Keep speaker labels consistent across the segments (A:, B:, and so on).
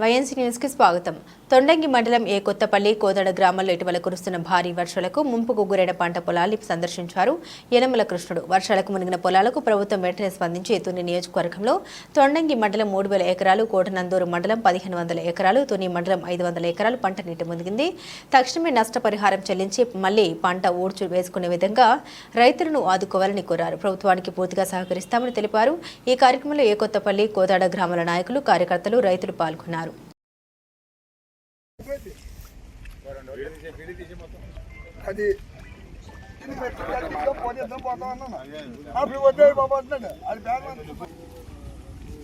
A: YNC న్యూస్కి స్వాగతం. తొండంగి మండలం ఏ కొత్తపల్లి కోదడ గ్రామాల్లో ఇటీవల కురుస్తున్న భారీ వర్షాలకు ముంపుకు గురైన పంట పొలాల్ని సందర్శించారు యనమల కృష్ణుడు. వర్షాలకు మునిగిన పొలాలకు ప్రభుత్వం వెంటనే స్పందించి తుని నియోజకవర్గంలో తొండంగి మండలం మూడు వేల ఎకరాలు కోటనందూరు మండలం పదిహేను వందల ఎకరాలు తుని మండలం ఐదు వందల ఎకరాలు పంట నీటి మునిగింది. తక్షణమే నష్టపరిహారం చెల్లించి మళ్ళీ పంట ఊడ్చు వేసుకునే విధంగా రైతులను ఆదుకోవాలని కోరారు. ప్రభుత్వానికి పూర్తిగా సహకరిస్తామని తెలిపారు. ఈ కార్యక్రమంలో ఏ కొత్తపల్లి కోదాడ గ్రామాల నాయకులు కార్యకర్తలు రైతులు పాల్గొన్నారు.
B: అది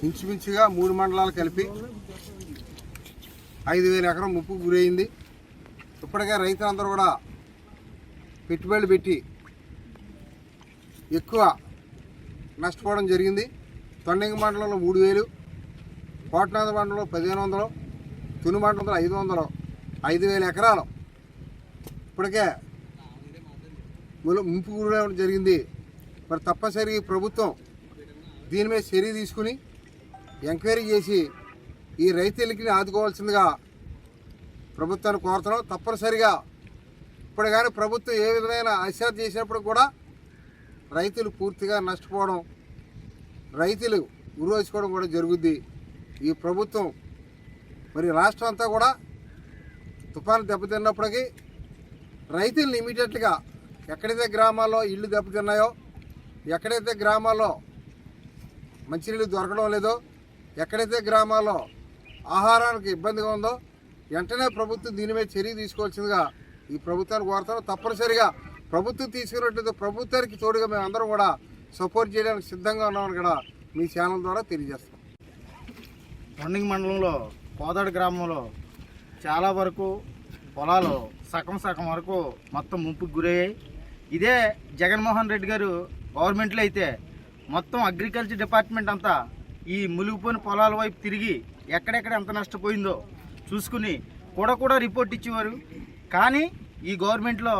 C: ఇంచుమించుగా మూడు మండలాలు కలిపి ఐదు వేల ఎకరం ముప్పు గురైంది. ఇప్పటికే రైతులందరూ కూడా పెట్టుబడులు పెట్టి ఎక్కువ నష్టపోవడం జరిగింది. తొండంగి మండలంలో మూడు వేలు కోటనాథ మండలంలో పదిహేను వందలు తుని మండలంలో ఐదు వందలు ఐదు వేల ఎకరాలు ఇప్పటికే ములు- ముంపు గురవడం జరిగింది. మరి తప్పనిసరిగా ఈ ప్రభుత్వం దీని మీద చర్య తీసుకుని ఎంక్వైరీ చేసి ఈ రైతులకి ఆదుకోవాల్సిందిగా ప్రభుత్వాన్ని కోరుతున్నాం. తప్పనిసరిగా ఇప్పుడు కానీ ప్రభుత్వం ఏ విధమైన అశ్రద్ధ చేసినప్పుడు కూడా రైతులు పూర్తిగా నష్టపోవడం రైతులు ఉరువేసుకోవడం కూడా జరుగుద్ది. ఈ ప్రభుత్వం మరి రాష్ట్రం అంతా కూడా తుఫాను దెబ్బతిన్నప్పటికీ రైతులను ఇమీడియట్గా ఎక్కడైతే గ్రామాల్లో ఇళ్ళు దెబ్బతిన్నాయో ఎక్కడైతే గ్రామాల్లో మంచినీళ్ళు దొరకడం లేదో ఎక్కడైతే గ్రామాల్లో ఆహారానికి ఇబ్బందిగా ఉందో వెంటనే ప్రభుత్వం దీని మీద చర్య తీసుకోవాల్సిందిగా ఈ ప్రభుత్వాన్ని కోరుతాను తప్పనిసరిగా ప్రభుత్వం తీసుకున్నట్లయితే ప్రభుత్వానికి తోడుగా మేము అందరం కూడా సపోర్ట్ చేయడానికి సిద్ధంగా ఉన్నామని కూడా మీ ఛానల్ ద్వారా తెలియజేస్తాం
D: రన్నింగ్ మండలంలో కోదాడు గ్రామంలో చాలా వరకు పొలాలు సగం సగం వరకు మొత్తం ముంపుకు గురయ్యాయి. ఇదే జగన్మోహన్ రెడ్డి గారు గవర్నమెంట్లో అయితే మొత్తం అగ్రికల్చర్ డిపార్ట్మెంట్ అంతా ఈ మునిగిపోయిన పొలాల వైపు తిరిగి ఎక్కడెక్కడ ఎంత నష్టపోయిందో చూసుకుని కూడా కూడా రిపోర్ట్ ఇచ్చేవారు. కానీ ఈ గవర్నమెంట్లో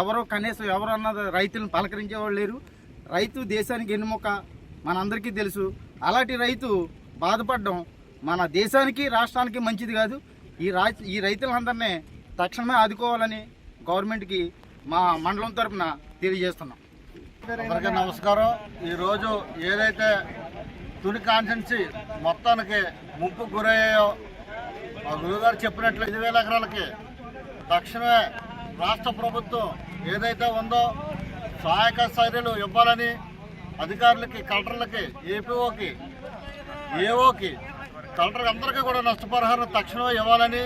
D: ఎవరో కనీసం ఎవరు అన్నది రైతులను పలకరించేవాళ్ళు లేరు. రైతు దేశానికి ఎన్నుమొక్క మనందరికీ తెలుసు. అలాంటి రైతు బాధపడడం మన దేశానికి రాష్ట్రానికి మంచిది కాదు. ఈ రా ఈ రైతులందరినీ తక్షణమే ఆదుకోవాలని గవర్నమెంట్కి మా మండలం తరపున తెలియజేస్తున్నాం.
E: అందరికీ నమస్కారం. ఈరోజు ఏదైతే తుని కాన్సెన్సీ మొత్తానికి ముంపు గురయ్యాయో మా గురుగారు చెప్పినట్లు ఐదు వేల ఎకరాలకి తక్షణమే రాష్ట్ర ప్రభుత్వం ఏదైతే ఉందో సహాయక చర్యలు ఇవ్వాలని అధికారులకి కలెక్టర్లకి ఏపీఓకి ఏఓకి కలెక్టర్ అందరికీ కూడా నష్టపరిహారం తక్షణమే ఇవ్వాలని